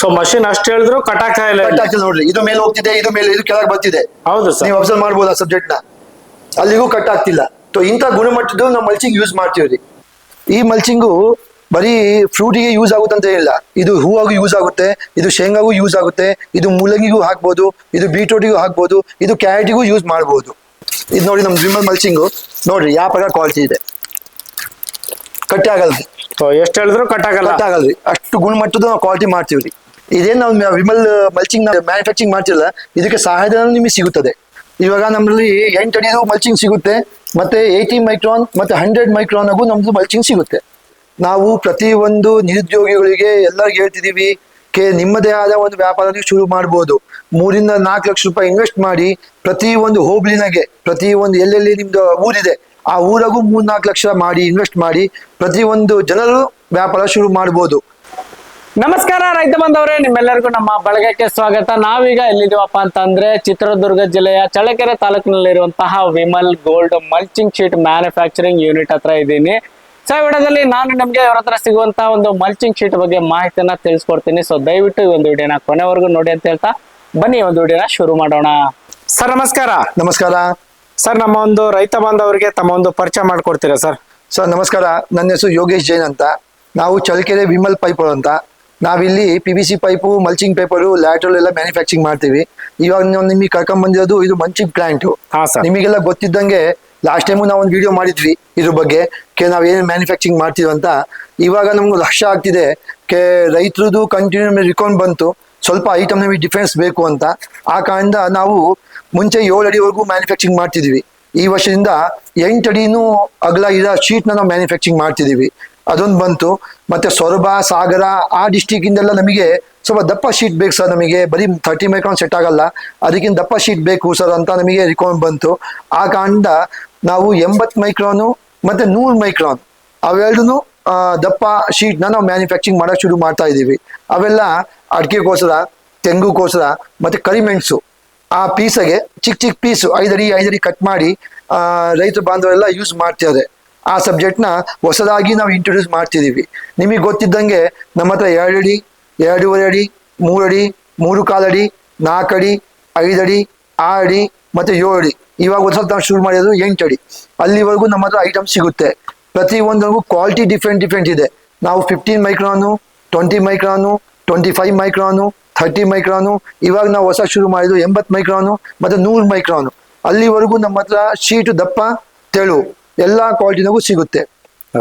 So machine ಅಷ್ಟು ಹೇಳಿದ್ರು ಕಟಾಕ ಇಲ್ಲ. ಕಟ್ ಆಗ್ತಿದೆ ನೋಡ್ರಿ. ಇದು ಮೇಲೆ ಹೋಗ್ತಿದೆ ಇದು ಮೇಲೆ ಇದು ಕೆಳಗೆ ಬರ್ತಿದೆ. ಹೌದು ಸರ್ ನೀವು ಅಬ್ಸರ್ವ್ ಮಾಡ್ಬೋದು ಆ ಸಬ್ಜೆಕ್ಟ್ನ? ಅಲ್ಲಿಗೂ ಕಟ್ ಆಗ್ತಿಲ್ಲ. ಸೊ ಇಂಥ ಗುಣಮಟ್ಟದ್ದು ನಾವು ಮಲ್ಚಿಂಗ್ ಯೂಸ್ ಮಾಡ್ತೀವ್ರಿ. ಈ ಮಲ್ಚಿಂಗು ಬರೀ ಫ್ರೂಟಿಗೆ ಯೂಸ್ ಆಗುತ್ತೆ ಅಂತ ಇಲ್ಲ. ಇದು ಹೂವಾಗೂ ಯೂಸ್ ಆಗುತ್ತೆ ಇದು ಶೇಂಗಾಗೂ ಯೂಸ್ ಆಗುತ್ತೆ ಇದು ಮೂಲಂಗಿಗೂ ಹಾಕ್ಬೋದು ಇದು ಬೀಟ್ರೂಟಿಗೂ ಹಾಕ್ಬೋದು ಇದು ಕ್ಯಾರೆಟಿಗೂ ಯೂಸ್ ಮಾಡ್ಬೋದು. ಇದು ನೋಡಿ ನಮ್ಮ ವಿಮಲ್ ಮಲ್ಚಿಂಗು ನೋಡ್ರಿ ಯಾವ ಪ್ರಕಾರ ಕ್ವಾಲಿಟಿ ಇದೆ. ಕಟ್ಟಿ ಆಗಲ್ರಿ. ಸೊ ಎಷ್ಟು ಹೇಳಿದ್ರು ಕಟ್ಟಾಗಲ್ಲ ಕಟ್ ಆಗಲ್ರಿ. ಅಷ್ಟು ಗುಣಮಟ್ಟದ ನಾವು ಕ್ವಾಲಿಟಿ ಮಾಡ್ತೀವ್ರಿ. ಇದೇನ್ ನಾವು ವಿಮಲ್ ಮಲ್ಚಿಂಗ್ ನಾವು ಮ್ಯಾನುಫ್ಯಾಕ್ಚರಿಂಗ್ ಮಾಡ್ತಿಲ್ಲ, ಇದಕ್ಕೆ ಸಹಾಯಧನ ನಿಮಗೆ ಸಿಗುತ್ತದೆ. ಇವಾಗ ನಮ್ಮಲ್ಲಿ ಎಂಟು ಅಡಿದು ಮಲ್ಚಿಂಗ್ ಸಿಗುತ್ತೆ, ಮತ್ತೆ ಏಯ್ಟಿ ಮೈಕ್ರಾನ್ ಮತ್ತೆ ಹಂಡ್ರೆಡ್ ಮೈಕ್ರಾನ್ ಆಗು ನಮ್ದು ಮಲ್ಚಿಂಗ್ ಸಿಗುತ್ತೆ. ನಾವು ಪ್ರತಿ ಒಂದು ನಿರುದ್ಯೋಗಿಗಳಿಗೆ ಎಲ್ಲರಿಗೂ ಹೇಳ್ತಿದೀವಿ, ಕೆ, ನಿಮ್ಮದೇ ಆದ ಒಂದು ವ್ಯಾಪಾರ ಶುರು ಮಾಡ್ಬೋದು. ಮೂರಿಂದ ನಾಲ್ಕು ಲಕ್ಷ ರೂಪಾಯಿ ಇನ್ವೆಸ್ಟ್ ಮಾಡಿ, ಪ್ರತಿ ಒಂದು ಹೋಬ್ಳಿನಾಗೆ, ಪ್ರತಿ ಒಂದು ಎಲ್ಲೆಲ್ಲಿ ನಿಮ್ದು ಊರಿದೆ, ಆ ಊರಾಗೂ ಮೂರ್ ನಾಲ್ಕು ಲಕ್ಷ ಮಾಡಿ ಇನ್ವೆಸ್ಟ್ ಮಾಡಿ, ಪ್ರತಿ ಒಂದು ಜನರು ವ್ಯಾಪಾರ ಶುರು ಮಾಡ್ಬೋದು. ನಮಸ್ಕಾರ ರೈತ ಬಂಧವ್ರೆ ನಿಮ್ಮೆಲ್ಲರಿಗೂ ನಮ್ಮ ಬಳಗಕ್ಕೆ ಸ್ವಾಗತ. ನಾವೀಗ ಎಲ್ಲಿದ್ದೀವಪ್ಪ ಅಂತಂದ್ರೆ ಚಿತ್ರದುರ್ಗ ಜಿಲ್ಲೆಯ Challakere ತಾಲೂಕಿನಲ್ಲಿರುವಂತಹ Vimal gold mulching sheet manufacturing unit ಹತ್ರ ಇದ್ದೀನಿ. ಸೊ ಈ ವಿಡಿಯೋದಲ್ಲಿ ನಾನು ನಿಮ್ಗೆ ಅವ್ರ ಹತ್ರ ಸಿಗುವಂತಹ ಒಂದು ಮಲ್ಚಿಂಗ್ ಶೀಟ್ ಬಗ್ಗೆ ಮಾಹಿತಿಯನ್ನ ತಿಳಿಸ್ಕೊಡ್ತೀನಿ. ಸೊ ದಯವಿಟ್ಟು ಈ ಒಂದು ವಿಡಿಯೋನ ಕೊನೆವರೆಗೂ ನೋಡಿ ಅಂತ ಹೇಳ್ತಾ ಬನ್ನಿ ಈ ಒಂದು ವಿಡಿಯೋನ ಶುರು ಮಾಡೋಣ. ಸರ್ ನಮಸ್ಕಾರ. ನಮಸ್ಕಾರ. ಸರ್ ನಮ್ಮ ಒಂದು ರೈತ ಬಾಂಧವರಿಗೆ ತಮ್ಮ ಒಂದು ಪರಿಚಯ ಮಾಡ್ಕೊಡ್ತೀರಾ ಸರ್? ಸರ್ ನಮಸ್ಕಾರ. ನನ್ನ ಹೆಸರು ಯೋಗೇಶ್ ಜೈನ್ ಅಂತ. ನಾವು ಚಳ್ಳಕೆರೆ ವಿಮಲ್ ಪೈಪ್ ಅಂತ. ನಾವಿಲ್ಲಿ P V C pipe mulching paper lateral ಎಲ್ಲ ಮ್ಯಾನುಫ್ಯಾಕ್ಚರಿಂಗ್ ಮಾಡ್ತೀವಿ. ಇವಾಗ ನೀವು ನಿಮಗೆ ಕರ್ಕೊಂಡ್ ಬಂದಿರೋದು ಇದು ಮಲ್ಚಿಂಗ್ ಪ್ಲಾಂಟ್ ಹಾ ಸರ್ ನಿಮಗೆಲ್ಲ ಗೊತ್ತಿದ್ದಂಗೆ ಲಾಸ್ಟ್ ಟೈಮು ನಾವು ಒಂದು ವಿಡಿಯೋ ಮಾಡಿದ್ವಿ ಇದ್ರ ಬಗ್ಗೆ. ಕೆ ನಾವು ಏನು ಮ್ಯಾನುಫ್ಯಾಕ್ಚರಿಂಗ್ ಮಾಡ್ತೀವಿ ಅಂತ. ಇವಾಗ ನಮ್ಗೆ ಲಕ್ಷ್ಯ ಆಗ್ತಿದೆ. ಕೆ ರೈತರದು ಕಂಟಿನ್ಯೂ ರಿಕೌಂಟ್ ಬಂತು. ಸ್ವಲ್ಪ ಐಟಮ್ ನಮಗೆ ಡಿಫೆನ್ಸ್ ಬೇಕು ಅಂತ. ಆ ಕಾರಣದಿಂದ ನಾವು ಮುಂಚೆ ಏಳು ಅಡಿವರೆಗೂ ಮ್ಯಾನುಫ್ಯಾಕ್ಚರಿಂಗ್ ಮಾಡ್ತಿದ್ವಿ. ಈ ವರ್ಷದಿಂದ ಎಂಟು ಅಡಿನೂ ಅಗಲ ಇರೋ ಶೀಟ್ನ ನಾವು ಮ್ಯಾನುಫ್ಯಾಕ್ಚರಿಂಗ್ ಮಾಡ್ತಿದೀವಿ. ಅದೊಂದು ಬಂತು. ಮತ್ತೆ ಸೊರಬ, ಸಾಗರ ಆ ಡಿಸ್ಟಿಕ್ಕಿಂದೆಲ್ಲ ನಮಗೆ ಸ್ವಲ್ಪ ದಪ್ಪ ಶೀಟ್ ಬೇಕು ಸರ್ ನಮಗೆ. ಬರೀ ಥರ್ಟಿ ಮೈಕ್ರಾನ್ ಸೆಟ್ ಆಗಲ್ಲ. ಅದಕ್ಕಿಂತ ದಪ್ಪ ಶೀಟ್ ಬೇಕು ಸರ್ ಅಂತ ನಮಗೆ ರಿಕಮೆಂಡ್ ಬಂತು. ಆ ಕಾಂಡ ನಾವು ಎಂಬತ್ ಮೈಕ್ರಾನು ಮತ್ತೆ ನೂರು ಮೈಕ್ರಾನ್ ಅವೆರಡೂ ದಪ್ಪ ಶೀಟ್ನ ನಾವು ಮ್ಯಾನುಫ್ಯಾಕ್ಚರಿಂಗ್ ಮಾಡಕ್ ಶುರು ಮಾಡ್ತಾ ಇದ್ದೀವಿ. ಅವೆಲ್ಲ ಅಡಿಕೆಗೋಸ್ಕರ, ತೆಂಗುಗೋಸ್ಕರ ಮತ್ತೆ ಕರಿಮೆಣಸು ಆ ಪೀಸಗೆ ಚಿಕ್ಕ ಚಿಕ್ಕ ಪೀಸು ಐದಡಿ ಐದಡಿ ಕಟ್ ಮಾಡಿ ರೈತ ಬಾಂಧವರೆಲ್ಲ ಯೂಸ್ ಮಾಡ್ತಿದ್ದಾರೆ. ಆ ಸಬ್ಜೆಕ್ಟ್ನ ಹೊಸದಾಗಿ ನಾವು ಇಂಟ್ರೊಡ್ಯೂಸ್ ಮಾಡ್ತಿದ್ದೀವಿ ನಿಮಗೆ ಗೊತ್ತಿದ್ದಂಗೆ ನಮ್ಮ ಹತ್ರ ಎರಡು ಅಡಿ ಎರಡೂವರೆ ಅಡಿ ಮೂರು ಅಡಿ ಮೂರು ಕಾಲಡಿ ನಾಲ್ಕು ಅಡಿ ಐದಡಿ ಆರು ಅಡಿ ಮತ್ತು ಏಳು ಅಡಿ ಇವಾಗ ಹೊಸ ನಾವು ಶುರು ಮಾಡಿರೋದು ಎಂಟು ಅಡಿ ಅಲ್ಲಿವರೆಗೂ ನಮ್ಮ ಹತ್ರ ಐಟಮ್ ಸಿಗುತ್ತೆ. ಪ್ರತಿ ಒಂದರಿಗೂ ಕ್ವಾಲಿಟಿ ಡಿಫ್ರೆಂಟ್ ಡಿಫ್ರೆಂಟ್ ಇದೆ. ನಾವು fifteen micron twenty micron twenty five micron thirty micron ಇವಾಗ ನಾವು ಹೊಸ ಶುರು ಮಾಡಿದ್ದು ಎಂಬತ್ತು ಮೈಕ್ರಾನು ಮತ್ತು ನೂರು ಮೈಕ್ರಾನು ಅಲ್ಲಿವರೆಗೂ ನಮ್ಮ ಹತ್ರ ಶೀಟು ದಪ್ಪ, ತೆಳು. ಎಲ್ಲ ಕ್ವಾಲಿಟಿನಾಗೂ ಸಿಗುತ್ತೆ.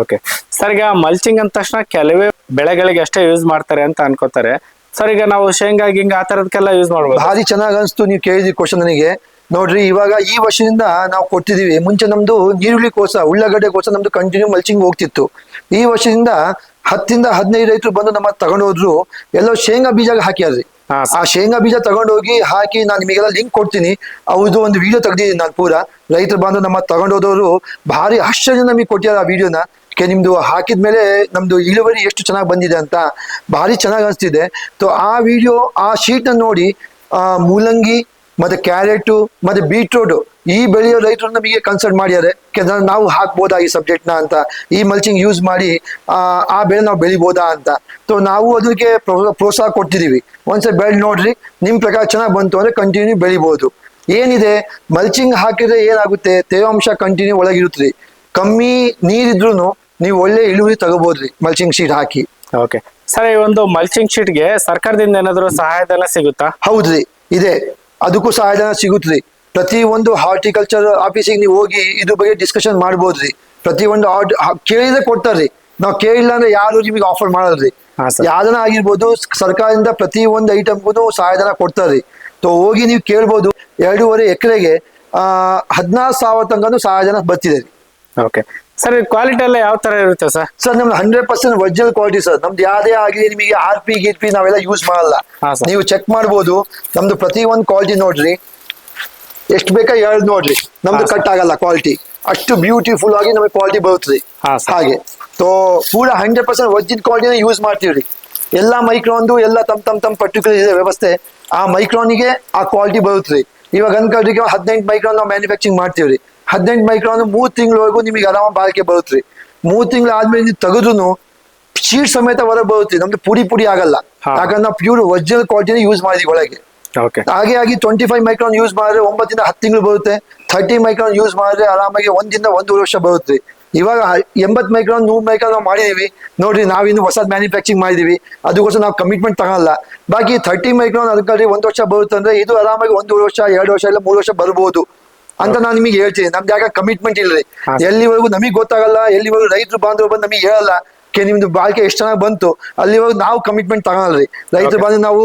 ಓಕೆ ಸರ್ ಈಗ ಮಲ್ಚಿಂಗ್ ಅಂದ ತಕ್ಷಣ ಕೆಲವೇ ಬೆಳೆಗಳಿಗೆ ಅಷ್ಟೇ ಯೂಸ್ ಮಾಡ್ತಾರೆ ಅಂತ ಅನ್ಕೋತಾರೆ. ಸರ್ ಈಗ ನಾವು ಶೇಂಗಾ ಗಿಂಗ ಆ ತರದಕ್ಕೆಲ್ಲ ಯೂಸ್ ಮಾಡ್ಬೋದು. ಭಾರಿ ಚೆನ್ನಾಗಿ ಅನಿಸ್ತು ನೀವು ಕೇಳಿದ್ರಿ ಕ್ವಶನ್ ನನಗೆ. ನೋಡ್ರಿ ಇವಾಗ ಈ ವರ್ಷದಿಂದ ನಾವು ಕೊಟ್ಟಿದೀವಿ. ಮುಂಚೆ ನಮ್ದು ನೀರುಳ್ಳಿ ಕೋಸ ಉಳ್ಳಾಗಡ್ಡೆ ಕೋಸ ನಮ್ದು ಕಂಟಿನ್ಯೂ ಮಲ್ಚಿಂಗ್ ಹೋಗ್ತಿತ್ತು. ಈ ವರ್ಷದಿಂದ ಹತ್ತಿಂದ ಹದಿನೈದು ರೈತರು ಬಂದು ನಮ್ಮ ತಗೊಂಡು ಹೋದ್ರು ಎಲ್ಲೋ ಶೇಂಗಾ ಬೀಜ ಹಾಕ್ಯಾರ್ರಿ ಆ ಶೇಂಗಾ ಬೀಜ ತಗೊಂಡೋಗಿ ಹಾಕಿ ನಾನು ನಿಮಗೆಲ್ಲ ಲಿಂಕ್ ಕೊಡ್ತೀನಿ. ಅವ್ರದ್ದು ಒಂದು ವಿಡಿಯೋ ತೆಗ್ದಿದ್ದೀನಿ ನಾನು ಪೂರಾ. ರೈತರು ಬಂದು ನಮ್ಮ ತಗೊಂಡೋದವರು ಭಾರಿ ಆಶ್ಚರ್ಯ ನಮಗೆ ಕೊಟ್ಟಿದ್ದಾರೆ ಆ ವಿಡಿಯೋನ ಕೆ ನಿಮ್ದು ಹಾಕಿದ್ಮೇಲೆ ನಮ್ದು ಇಳುವರಿ ಎಷ್ಟು ಚೆನ್ನಾಗಿ ಬಂದಿದೆ ಅಂತ ಭಾರಿ ಚೆನ್ನಾಗಿ ಅನಿಸ್ತಿದೆ. ಸೊ ಆ ವಿಡಿಯೋ ಆ ಶೀಟ್ನ ನೋಡಿ ಆ ಮೂಲಂಗಿ ಮತ್ತೆ ಕ್ಯಾರೆಟು ಮತ್ತೆ ಬೀಟ್ರೂಟ್ ಈ ಬೆಳೆಯೋ ರೈತರು ನಮಗೆ ಕನ್ಸಲ್ಟ್ ಮಾಡ್ಯಾರೆ. ನಾವು ಹಾಕ್ಬೋದಾ ಈ ಸಬ್ಜೆಕ್ಟ್ನ ಅಂತ? ಈ ಮಲ್ಚಿಂಗ್ ಯೂಸ್ ಮಾಡಿ ಆ ಬೆಳೆ ನಾವು ಬೆಳಿಬೋದಾ ಅಂತ? ಸೊ ನಾವು ಅದಕ್ಕೆ ಪ್ರೋ- ಪ್ರೋತ್ಸಾಹ ಕೊಟ್ಟಿದ್ದೀವಿ ಒಂದ್ಸಲ ಬೆಳೆ ನೋಡ್ರಿ ನಿಮ್ ಪ್ರಕಾರ ಚೆನ್ನಾಗಿ ಬಂತು ಅಂದ್ರೆ ಕಂಟಿನ್ಯೂ ಬೆಳಿಬಹುದು ಏನಿದೆ? ಮಲ್ಚಿಂಗ್ ಹಾಕಿದ್ರೆ ಏನಾಗುತ್ತೆ? ತೇವಾಂಶ ಕಂಟಿನ್ಯೂ ಒಳಗಿರುತ್ರಿ. ಕಮ್ಮಿ ನೀರಿದ್ರು ನೀವು ಒಳ್ಳೆ ಇಳುವರಿ ತಗೋಬೋದ್ರಿ ಮಲ್ಚಿಂಗ್ ಶೀಟ್ ಹಾಕಿ. ಓಕೆ ಸರ್ ಈ ಒಂದು ಮಲ್ಚಿಂಗ್ ಶೀಟ್ಗೆ ಸರ್ಕಾರದಿಂದ ಏನಾದರೂ ಸಹಾಯಧನ ಸಿಗುತ್ತಾ? ಹೌದ್ರಿ. ಇದೆ. ಅದಕ್ಕೂ ಸಹಾಯಧನ ಸಿಗುತ್ರಿ. ಪ್ರತಿ ಒಂದು ಹಾರ್ಟಿಕಲ್ಚರ್ ಆಫೀಸಿಗೆ ನೀವು ಹೋಗಿ ಇದ್ರ ಬಗ್ಗೆ ಡಿಸ್ಕಷನ್ ಮಾಡ್ಬೋದ್ರಿ ಪ್ರತಿ ಒಂದು ಆರ್ಡ್ ಕೇಳಿದ್ರೆ ಕೊಡ್ತಾರ್ರಿ ನಾವು ಕೇಳಿಲ್ಲ ಅಂದ್ರೆ ಯಾರು ನಿಮಗೆ ಆಫರ್ ಮಾಡಲ್ರಿ. ಯಾವ್ದನ ಆಗಿರ್ಬೋದು ಸರ್ಕಾರದಿಂದ ಪ್ರತಿ ಒಂದು ಐಟಮ್ಗೂ ಸಹಾಯಧನ ಕೊಡ್ತಾರ್ರಿ ಸೊ ಹೋಗಿ ನೀವು ಕೇಳ್ಬೋದು ಎರಡೂವರೆ ಎಕರೆಗೆ ಹದಿನಾರು ಸಾವಿರ ತಂಗನು ಸಹಾಯಧನ ಬರ್ತಿದೆ ರೀ. ಓಕೆ ಸರ್ ಕ್ವಾಲಿಟಿ ಎಲ್ಲ ಯಾವ ತರ ಇರುತ್ತೆ ಸರ್? ಸರ್ ನಮ್ದು hundred percent original quality sir. ನಮ್ದು ಯಾವ್ದೇ ಆಗಲಿ ನಿಮಗೆ ಆರ್ ಪಿ ಗಿರ್ ಪಿ ನಾವೆಲ್ಲ ಯೂಸ್ ಮಾಡಲ್ಲ. ನೀವು ಚೆಕ್ ಮಾಡ್ಬೋದು. ನಮ್ದು ಪ್ರತಿ ಒಂದು ಕ್ವಾಲಿಟಿ ನೋಡ್ರಿ. ಎಷ್ಟು ಬೇಕಾ ಹೇಳ್ ನೋಡ್ರಿ. ನಮ್ದು ಕಟ್ ಆಗಲ್ಲ ಕ್ವಾಲಿಟಿ ಅಷ್ಟು ಬ್ಯೂಟಿಫುಲ್ ಆಗಿ ನಮಗೆ ಕ್ವಾಲಿಟಿ ಬರುತ್ತೆ ಹಾ. ಹಾಗೆ. ಸೊ ಪೂರ ಹಂಡ್ರೆಡ್ ಪರ್ಸೆಂಟ್ ಒರ್ಜಿನ್ ಕ್ವಾಲಿಟಿನ ಯೂಸ್ ಮಾಡ್ತೀವ್ರಿ. ಎಲ್ಲ ಮೈಕ್ರೋನ್ದು ಎಲ್ಲ ತಮ್ ತಮ್ ತಮ್ ಪರ್ಟಿಕ್ಯುಲರ್ ಇದೆ ವ್ಯವಸ್ಥೆ. ಆ ಮೈಕ್ರೋನಿಗೆ ಆ ಕ್ವಾಲಿಟಿ ಬರುತ್ತೆ ಇವಾಗ ಅನ್ಕೊಳ್ರಿಗೆ ಹದಿನೆಂಟು ಮೈಕ್ರೋನ್ ನಾವು ಮ್ಯಾನುಫ್ಯಾಕ್ಚರಿಂಗ್ ಮಾಡ್ತೀವ್ರಿ. ಹದಿನೆಂಟು ಮೈಕ್ರೋನ್ ಮೂರ್ ತಿಂಗಳವರೆಗೂ ನಿಮಗೆ ಆರಾಮ ಬಾಳಿಕೆ ಬರುತ್ತೆ ಮೂರು ತಿಂಗಳು ಆದ್ಮೇಲೆ ನೀವು ತೆಗೆದ್ರು ಶೀಟ್ ಸಮೇತ ಹೊರಗೆ ಬರುತ್ತೆ. ನಮ್ದು ಪುಡಿ ಪುಡಿ ಆಗಲ್ಲ. ಹಾ. ಯಾಕಂದ್ರೆ ನಾವು ಪ್ಯೂರ್ ಒರಿಜಿನಲ್ ಕ್ವಾಲಿಟಿನ ಯೂಸ್ ಮಾಡಿದ್ವಿ ಒಳಗೆ. ಹಾಗೆ ಆಗಿ ಟ್ವೆಂಟಿ ಫೈವ್ ಮೈಕ್ರಾನ್ ಯೂಸ್ ಮಾಡಿದ್ರೆ ಒಂಬತ್ತಿಂದ ಹತ್ತು ತಿಂಗಳು ಬರುತ್ತೆ. ಥರ್ಟಿ ಮೈಕ್ರಾನ್ ಯೂಸ್ ಮಾಡಿದ್ರೆ ಆರಾಮಾಗಿ ಒಂದಿಂದ ಒಂದೂವರೆ ವರ್ಷ ಬರುತ್ತೆ ಇವಾಗ ಎಂಬತ್ ಮೈಕ್ರಾನ್ ನೂರ್ ಮೈಕ್ರಾನ್ ನಾವು ಮಾಡಿದೀವಿ ನೋಡ್ರಿ ನಾವಿನ್ನು ಹೊಸದ್ ಮ್ಯಾನುಫ್ಯಾಕ್ಚರಿಂಗ್ ಮಾಡಿದೀವಿ ಅದಕ್ಕೋಸ್ಕರ ನಾವು ಕಮಿಟ್ಮೆಂಟ್ ತಗೊಳಲ್ಲ. ಬಾಕಿ ಥರ್ಟಿ ಮೈಕ್ರಾನ್ ಅದಕ್ಕೆ ಒಂದು ವರ್ಷ ಬರುತ್ತೆ ಅಂದ್ರೆ ಇದು ಆರಾಮಾಗಿ ಒಂದೂವರೆ ವರ್ಷ ಎರಡು ವರ್ಷ ಇಲ್ಲ ಮೂರು ವರ್ಷ ಬರ್ಬೋದು ಅಂತ ನಾನು ನಿಮಗೆ ಹೇಳ್ತೀನಿ. ನಮ್ದು ಯಾಕೆ ಕಮಿಟ್ಮೆಂಟ್ ಇಲ್ರಿ. ಎಲ್ಲಿವರೆಗೂ ನಮಗೆ ಗೊತ್ತಾಗಲ್ಲ ಎಲ್ಲಿವರೆಗೂ ರೈತರು ಬಾಂಧವರು ಬಂದು ನಮಗೆ ಹೇಳಲ್ಲ. ನಿಮ್ದು ಬಾಳಿಕೆ ಎಷ್ಟು ಚೆನ್ನಾಗಿ ಬಂತು ಅಲ್ಲಿವರೆಗೂ ನಾವು ಕಮಿಟ್ಮೆಂಟ್ ತಗೊಳಲ್ರಿ ರೈತರು. ಬಂದು ನಾವು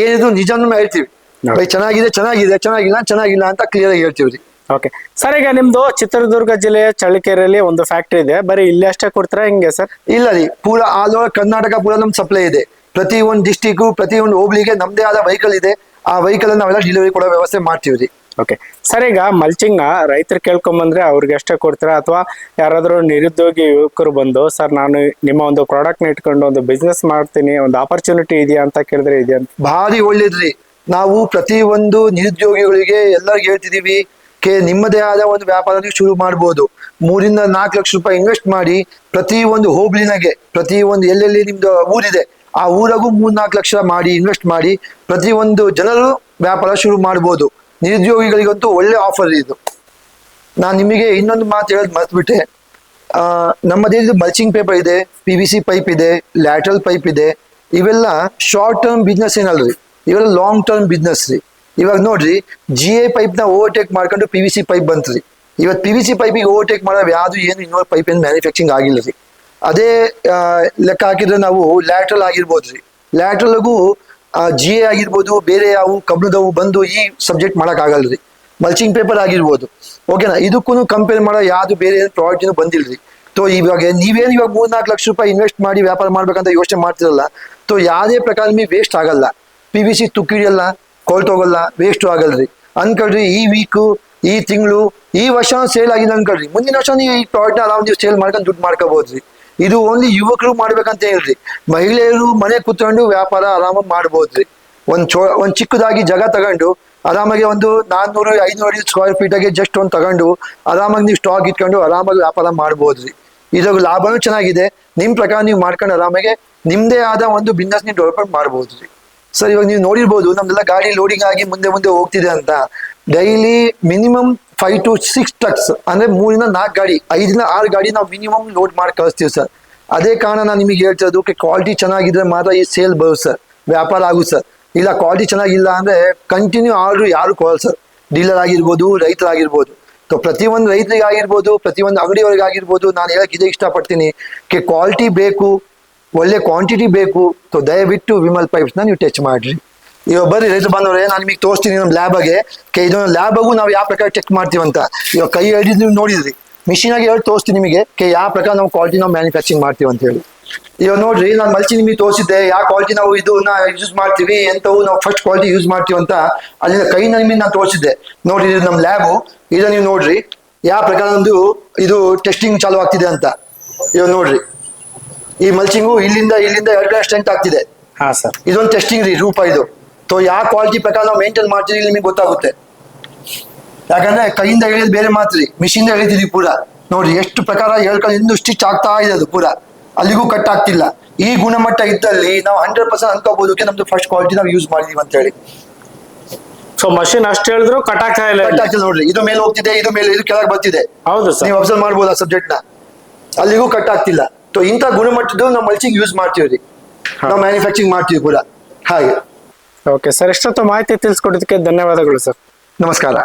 ಏನಿದ್ರು ನಿಜನೂ ಹೇಳ್ತೀವಿ. ಬೈ ಚೆನ್ನಾಗಿದೆ ಚೆನ್ನಾಗಿದೆ ಚೆನ್ನಾಗಿಲ್ಲ ಚೆನ್ನಾಗಿಲ್ಲ ಅಂತ ಕ್ಲಿಯರ್ ಆಗಿ ಹೇಳ್ತೀವಿ ರೀ ಓಕೆ ಸರ್ ಈಗ ನಿಮ್ದು ಚಿತ್ರದುರ್ಗ ಜಿಲ್ಲೆಯ ಚಳ್ಳಕೆರೆಯಲ್ಲಿ ಒಂದು ಫ್ಯಾಕ್ಟ್ರಿ ಇದೆ. ಬರೀ ಇಲ್ಲಿ ಅಷ್ಟೇ ಕೊಡ್ತೀರಾ ಹಿಂಗೆ ಸರ್ ಇಲ್ಲ ರೀ ಪೂರ ಆಲ್ ಓವರ್ ಕರ್ನಾಟಕ ಪೂರ ನಮ್ ಸಪ್ಲೈ ಇದೆ. ಪ್ರತಿ ಒಂದು ಡಿಸ್ಟಿಕ್ ಪ್ರತಿ ಒಂದು ಹೋಬ್ಳಿಗೆ ನಮ್ದೇ ಆದ ವೆಹಿಕಲ್ ಇದೆ. ಆ ವೆಹಿಕಲ್ ನಾವೆಲ್ಲ ಡೆಲಿವರಿ ಕೊಡೋ ವ್ಯವಸ್ಥೆ ಮಾಡ್ತೀವಿ ರೀ ಓಕೆ ಸರ್ ಈಗ ಮಲ್ಚಿಂಗ್ ರೈತರು ಕೇಳ್ಕೊಂಬಂದ್ರೆ ಅವ್ರಿಗೆ ಅಷ್ಟೇ ಕೊಡ್ತೀರಾ? ಅಥವಾ ಯಾರಾದರೂ ನಿರುದ್ಯೋಗಿ ಯುವಕರು ಬಂದು ಸರ್ ನಾನು ನಿಮ್ಮ ಒಂದು ಪ್ರಾಡಕ್ಟ್ನ ಇಟ್ಕೊಂಡು ಒಂದು ಬಿಸ್ನೆಸ್ ಮಾಡ್ತೀನಿ, ಒಂದು ಆಪರ್ಚುನಿಟಿ ಇದೆಯಾ ಅಂತ ಕೇಳಿದ್ರೆ ಇದೆಯಾ? ಅಂತ. ಭಾರಿ ಒಳ್ಳೇದ್ರಿ. ನಾವು ಪ್ರತಿ ಒಂದು ನಿರುದ್ಯೋಗಿಗಳಿಗೆ ಎಲ್ಲರಿಗೂ ಹೇಳ್ತಿದೀವಿ ಕೆ, ನಿಮ್ಮದೇ ಆದ ಒಂದು ವ್ಯಾಪಾರ ಶುರು ಮಾಡ್ಬೋದು. ಮೂರಿಂದ ನಾಲ್ಕು ಲಕ್ಷ ರೂಪಾಯಿ ಇನ್ವೆಸ್ಟ್ ಮಾಡಿ ಪ್ರತಿ ಒಂದು ಹೋಬಳಿನಾಗೆ, ಪ್ರತಿ ಒಂದು ಎಲ್ಲೆಲ್ಲಿ ನಿಮ್ದು ಊರಿದೆ, ಆ ಊರಾಗೂ ಮೂರ್ ನಾಲ್ಕು ಲಕ್ಷ ಮಾಡಿ ಇನ್ವೆಸ್ಟ್ ಮಾಡಿ ಪ್ರತಿ ಒಂದು ಜನರು ವ್ಯಾಪಾರ ಶುರು ಮಾಡ್ಬೋದು. ನಿರುದ್ಯೋಗಿಗಳಿಗಂತೂ ಒಳ್ಳೆ ಆಫರ್ ಇದು. ನಾನು ನಿಮಗೆ ಇನ್ನೊಂದು ಮಾತು ಹೇಳೋದು ಮರ್ತ್ಬಿಟ್ಟೆ. ನಮ್ಮ ದೇಶದ ಮಲ್ಚಿಂಗ್ ಪೇಪರ್ ಇದೆ ಪಿ ವಿ ಸಿ ಪೈಪ್ ಇದೆ ಲ್ಯಾಟ್ರಲ್ ಪೈಪ್ ಇದೆ. ಇವೆಲ್ಲ ಶಾರ್ಟ್ ಟರ್ಮ್ ಬಿಸ್ನೆಸ್ ಏನಲ್ರಿ? ಇವೆಲ್ಲ ಲಾಂಗ್ ಟರ್ಮ್ ಬಿಸ್ನೆಸ್ ರೀ. ಇವಾಗ ನೋಡ್ರಿ ಜಿ ಎ ಪೈಪ್ನ ಓವರ್ಟೇಕ್ ಮಾಡ್ಕೊಂಡು ಪಿ ವಿ ಸಿ ಪೈಪ್ ಬಂತು ರೀ ಇವತ್ತು ಪಿ ವಿ ಸಿ ಪೈಪಿಗೆ ಓವರ್ಟೇಕ್ ಮಾಡೋ ಯಾವುದು ಏನು ಇನ್ನೊಂದು ಪೈಪ್ ಏನು ಮ್ಯಾನುಫ್ಯಾಕ್ಚರಿಂಗ್ ಆಗಿಲ್ಲ ರೀ ಅದೇ ಲೆಕ್ಕ ಹಾಕಿದ್ರೆ ನಾವು ಲ್ಯಾಟ್ರಲ್ ಆಗಿರ್ಬೋದು ರೀ ಲ್ಯಾಟ್ರಲ್ಗೂ ಜಿ ಎ ಆಗಿರ್ಬೋದು, ಬೇರೆ ಯಾವ ಕಬ್ಬಿಣದವು ಬಂದು ಈ ಸಬ್ಜೆಕ್ಟ್ ಆಗಲ್ಲ ರೀ ಮಲ್ಚಿಂಗ್ ಪೇಪರ್ ಆಗಿರ್ಬೋದು ಓಕೆನಾ ಇದಕ್ಕೂ ಕಂಪೇರ್ ಮಾಡೋ ಯಾವುದು ಬೇರೆ ಪ್ರಾಡಕ್ಟ್ ಬಂದಿಲ್ರಿ. ತೊ, ಇವಾಗ ನೀವೇನು ಇವಾಗ ಮೂರ್ನಾಲ್ಕು ಲಕ್ಷ ರೂಪಾಯಿ ಇನ್ವೆಸ್ಟ್ ಮಾಡಿ ವ್ಯಾಪಾರ ಮಾಡ್ಬೇಕಂತ ಯೋಚನೆ ಮಾಡ್ತಿರಲ್ಲ, ತೋ, ಯಾವುದೇ ಪ್ರಕಾರ ನಿಮಗೆ ವೇಸ್ಟ್ ಆಗಲ್ಲ. ಪಿ ವಿ ಸಿ ತುಕ್ಕಿಡಿಯಲ್ಲ ಕೊಳ್ತೋಗಲ್ಲ ವೇಸ್ಟು ಆಗಲ್ರಿ. ಅನ್ಕೊಳ್ರಿ ಈ ವೀಕು ಈ ತಿಂಗಳು, ಈ ವರ್ಷ ಸೇಲ್ ಆಗಿದೆ ಅನ್ಕೊಳ್ರಿ ಮುಂದಿನ ವರ್ಷ ನೀವು ಈ ಪ್ರಾಡಕ್ಟ್ನ ಆರಾಮ್ ನೀವು ಸೇಲ್ ಮಾಡ್ಕೊಂಡು ದುಡ್ಡು ಮಾಡ್ಕೋಬಹುದ್ರಿ ಇದು ಓನ್ಲಿ ಯುವಕರು ಮಾಡ್ಬೇಕಂತ ಹೇಳ್ರಿ. ಮಹಿಳೆಯರು ಮನೆ ಕೂತ್ಕೊಂಡು ವ್ಯಾಪಾರ ಆರಾಮಾಗಿ ಮಾಡ್ಬೋದ್ರಿ. ಒಂದ್ ಚೋ, ಒಂದ್ ಚಿಕ್ಕದಾಗಿ ಜಾಗ ತಗೊಂಡು ಆರಾಮಾಗಿ ಒಂದು ನಾನ್ನೂರು ಐನೂರು ಸ್ಕ್ವೇರ್ ಆಗಿ ಜಸ್ಟ್ ಒಂದು ತಗೊಂಡು ಆರಾಮಾಗಿ ನೀವು ಸ್ಟಾಕ್ ಇಟ್ಕೊಂಡು ಆರಾಮಾಗಿ ವ್ಯಾಪಾರ ಮಾಡ್ಬೋದ್ರಿ. ಇದ್ರಾಗ ಲಾಭನೂ ಚೆನ್ನಾಗಿದೆ. ನಿಮ್ ಪ್ರಕಾರ ನೀವು ಮಾಡ್ಕೊಂಡು ಆರಾಮಾಗಿ ನಿಮ್ಮದೇ ಆದ ಒಂದು ಬಿಸ್ನೆಸ್ ನೀವು ಡೆವಲಪ್ಮೆಂಟ್ ಮಾಡ್ಬೋದ್ರಿ. ಸರ್, ಇವಾಗ ನೀವು ನೋಡಿರ್ಬೋದು ನಮ್ದೆಲ್ಲ ಗಾಡಿ ಲೋಡಿಂಗ್ ಆಗಿ ಮುಂದೆ ಮುಂದೆ ಹೋಗ್ತಿದೆ ಅಂತ. Daily minimum five to six trucks ಅಂದ್ರೆ ಮೂರಿಂದ ನಾಲ್ಕು ಗಾಡಿ ಐದರಿಂದ ಆರು ಗಾಡಿ ನಾವು ಮಿನಿಮಮ್ ಲೋಡ್ ಮಾಡಿ ಕಳಿಸ್ತೀವಿ ಸರ್ ಅದೇ ಕಾರಣ ನಾನು ನಿಮಗೆ ಹೇಳ್ತಿರೋದು ಕ್ವಾಲಿಟಿ ಚೆನ್ನಾಗಿದ್ರೆ ಮಾತ್ರ ಈ ಸೇಲ್ ಬರುತ್ತೆ ಸರ್ ವ್ಯಾಪಾರ ಆಗುತ್ತೆ ಸರ್ ಇಲ್ಲ ಕ್ವಾಲಿಟಿ ಚೆನ್ನಾಗಿಲ್ಲ ಅಂದರೆ ಕಂಟಿನ್ಯೂ ಆರ್ಡ್ರು ಯಾರು ಕೊಡಲ್ಲ ಸರ್ ಡೀಲರ್ ಆಗಿರ್ಬೋದು ರೈತರಾಗಿರ್ಬೋದು ಸೊ ಪ್ರತಿಯೊಂದು ರೈತರಿಗೆ ಆಗಿರ್ಬೋದು, ಪ್ರತಿಯೊಂದು ಅಂಗಡಿಯವ್ರಿಗಾಗಿರ್ಬೋದು ನಾನು ಹೇಳಕ್ ಇದೇ ಇಷ್ಟಪಡ್ತೀನಿ. ಕೆ ಕ್ವಾಲಿಟಿ ಬೇಕು, ಒಳ್ಳೆ ಕ್ವಾಂಟಿಟಿ ಬೇಕು. ಸೊ ದಯವಿಟ್ಟು ವಿಮಲ್ ಪೈಪ್ಸ್ನ ನೀವು ಟಚ್ ಮಾಡ್ರಿ. ಇವಾಗ ಬರ್ರಿ ರೈತ ಬಂದವ್ರೆ ನಾನು ನಿಮಗೆ ತೋರಿಸ್ತೀನಿ ನಮ್ಮ ಲ್ಯಾಬಾಗೆ ಕೆ ಇದೊಂದು ಲ್ಯಾಬಗೂ ನಾವು ಯಾವ ಪ್ರಕಾರ ಚೆಕ್ ಮಾಡ್ತೀವಂತ. ಇವಾಗ ಕೈ ಹಿಡಿದು ನೀವು ನೋಡಿದ್ರಿ. ಮಿಷಿನ್ ಆಗಿ ಹೇಳಿ ತೋರಿಸ್ತೀನಿ ನಿಮಗೆ. ಕೆ ಯಾವ ಪ್ರಕಾರ ನಾವು ಕ್ವಾಲಿಟಿ ನಾವು ಮ್ಯಾನುಫ್ಯಾಕ್ಚರಿಂಗ್ ಮಾಡ್ತೀವಿ ಅಂತ ಹೇಳಿ. ಇವಾಗ ನೋಡ್ರಿ ನಾನು ಮಲ್ಚಿ ನಿಮಗೆ ತೋರಿಸಿದ್ದೆ ಯಾವ ಕ್ವಾಲಿಟಿ ನಾವು ಇದನ್ನ ಯೂಸ್ ಮಾಡ್ತೀವಿ ಎಂತವು ನಾವು ಫಸ್ಟ್ ಕ್ವಾಲಿಟಿ ಯೂಸ್ ಮಾಡ್ತೀವಿ ಅಂತ. ಅಲ್ಲಿಂದ ಕೈನ ನಿಮಗೆ ನಾನು ತೋರಿಸಿದ್ದೆ. ನೋಡ್ರಿ ಇದು ನಮ್ಮ ಲ್ಯಾಬು ಇದನ್ನ ನೀವು ನೋಡ್ರಿ ಯಾವ ಪ್ರಕಾರ ಒಂದು ಇದು ಟೆಸ್ಟಿಂಗ್ ಚಾಲು ಆಗ್ತಿದೆ ಅಂತ. ಇವಾಗ ನೋಡ್ರಿ. ಈ ಮಲ್ಚಿಂಗು ಇಲ್ಲಿಂದ ಇಲ್ಲಿಂದ ಎರಡು ಕಡೆ ಸ್ಟ್ರೆಂತ್ ಆಗ್ತಿದೆ. ಹಾ ಸರ್ ಇದೊಂದು ಟೆಸ್ಟಿಂಗ್ ರೀ ರೂಪ ಇದು. ಸೊ ಯಾವ ಕ್ವಾಲಿಟಿ ಪ್ರಕಾರ ನಾವು ಮೇಂಟೈನ್ ಮಾಡ್ತೀವಿ ನಿಮಗೆ ಗೊತ್ತಾಗುತ್ತೆ. ಯಾಕಂದ್ರೆ ಕೈಯಿಂದ ಎಳೆಯೋದು ಬೇರೆ ಮಾತ್ರಿ ಮಿಷಿನ್ ಎಳಿತೀವಿ ಪೂರ. ನೋಡಿ ಎಷ್ಟು ಪ್ರಕಾರ ಹೇಳ್ಕೊಂಡು ಇನ್ನು ಸ್ಟಿಚ್ ಆಗ್ತಾ ಇದೆ ಅದು ಪೂರ. ಅಲ್ಲಿಗೂ ಕಟ್ ಆಗ್ತಿಲ್ಲ. ಈ ಗುಣಮಟ್ಟ ಇದ್ದಲ್ಲಿ ನಾವು ಹಂಡ್ರೆಡ್ ಪರ್ಸೆಂಟ್ ಅನ್ಕೋಬಹುದು ನಮ್ದು ಫಸ್ಟ್ ಕ್ವಾಲಿಟಿ ನಾವು ಯೂಸ್ ಮಾಡಿದೀವಿ ಅಂತ ಹೇಳಿ. ಸೊ ಮಷಿನ್ ಅಷ್ಟು ಹೇಳಿದ್ರು ಕಟ್ ಆಗ್ತಾ ಇಲ್ಲ ಕಟ್ ಆಗ್ತಿಲ್ಲ ನೋಡ್ರಿ ಇದು ಮೇಲೆ ಹೋಗ್ತಿದೆ ಇದು ಮೇಲೆ ಇದು ಕೆಳಗೆ ಬರ್ತಿದೆ. ಹೌದು ಸರ್ ನೀವು ಅಬ್ಸರ್ವ್ ಮಾಡ್ಬೋದು ಆ ಸಬ್ಜೆಕ್ಟ್ನ? ಅಲ್ಲಿಗೂ ಕಟ್ ಆಗ್ತಿಲ್ಲ. ಸೊ ಇಂಥ ಗುಣಮಟ್ಟದ್ದು ನಾವು ಮಲ್ಚಿಂಗ್ ಯೂಸ್ ಮಾಡ್ತೀವಿ ರೀ. ನಾವು ಮ್ಯಾನುಫ್ಯಾಕ್ಚರಿಂಗ್ ಮಾಡ್ತೀವಿ ಕೂಡ ಹಾಗೆ. ಓಕೆ ಸರ್ ಎಷ್ಟೊತ್ತು ಮಾಹಿತಿ ತಿಳಿಸ್ಕೊಡೋದಕ್ಕೆ ಧನ್ಯವಾದಗಳು ಸರ್ ನಮಸ್ಕಾರ.